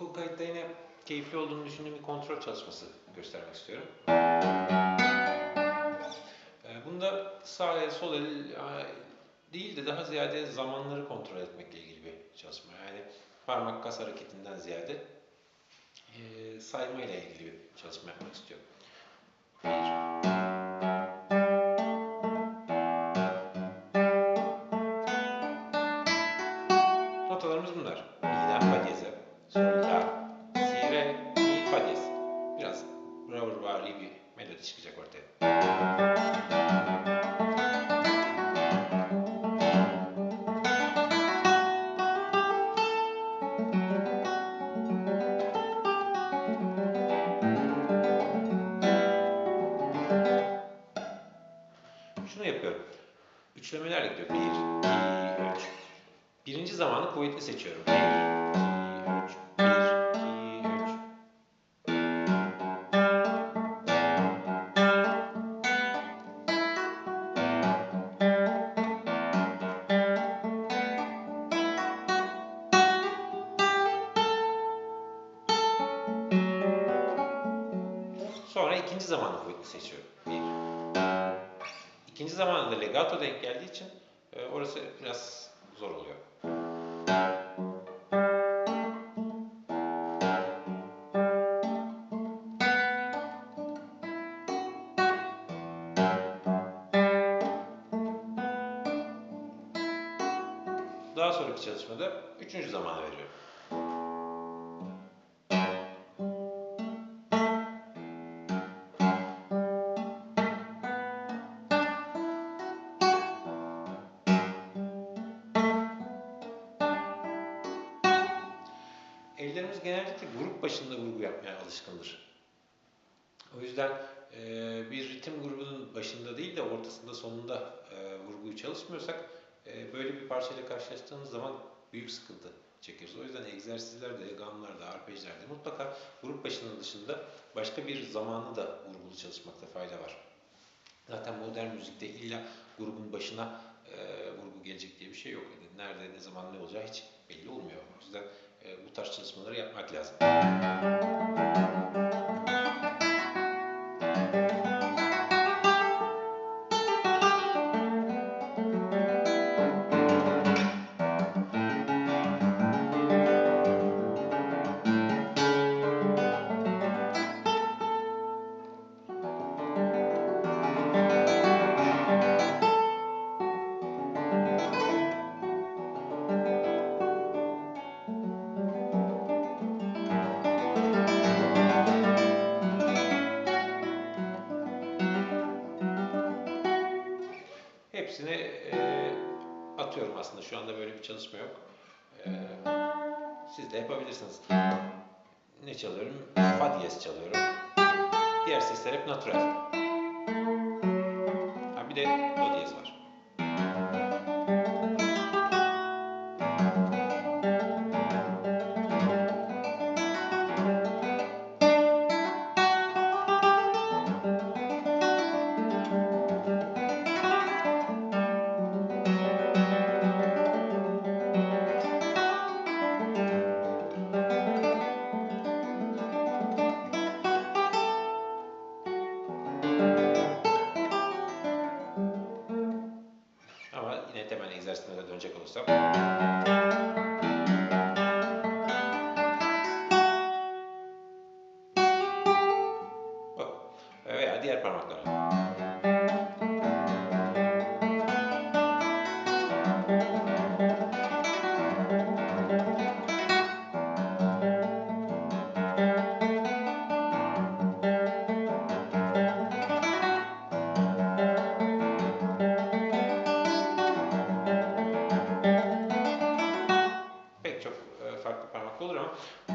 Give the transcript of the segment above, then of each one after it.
Bu kayıtta yine keyifli olduğunu düşündüğüm bir kontrol çalışması göstermek istiyorum. Ee, Bunda sağ el, sol el e, değil de daha ziyade zamanları kontrol etmekle ilgili bir çalışma. Yani parmak kas hareketinden ziyade e, sayma ile ilgili bir çalışma yapmak istiyorum. Bir, bir melodi çıkacak ortaya. Şunu yapıyorum. Üçlemelerle gidiyor. Bir, iki, üç. Birinci zamanı kuvvetli seçiyorum. Bir, Sonra ikinci zamanı kuvvetli seçiyorum. Bir. İkinci zamanında legato denk geldiği için e, orası biraz zor oluyor. Daha sonraki çalışmada üçüncü zamana veriyorum. Ellerimiz genellikle grup başında vurgu yapmaya alışkındır. O yüzden e, bir ritim grubunun başında değil de ortasında sonunda e, vurguyu çalışmıyorsak e, böyle bir parçayla karşılaştığımız zaman büyük sıkıntı çekeriz. O yüzden egzersizlerde, gamlarda, arpejlerde mutlaka grup başının dışında başka bir zamanı da vurgulu çalışmakta fayda var. Zaten modern müzikte illa grubun başına e, vurgu gelecek diye bir şey yok. Nerede, ne zaman, ne olacağı hiç belli olmuyor. O yüzden çalışmaları yapmak lazım. Hepsini e, atıyorum aslında. Şu anda böyle bir çalışma yok. E, siz de yapabilirsiniz. Ne çalıyorum? Fa diyez çalıyorum. Diğer sesler hep natural. Ha, bir de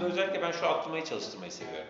özellikle ben şu arttırmayı çalıştırmayı seviyorum.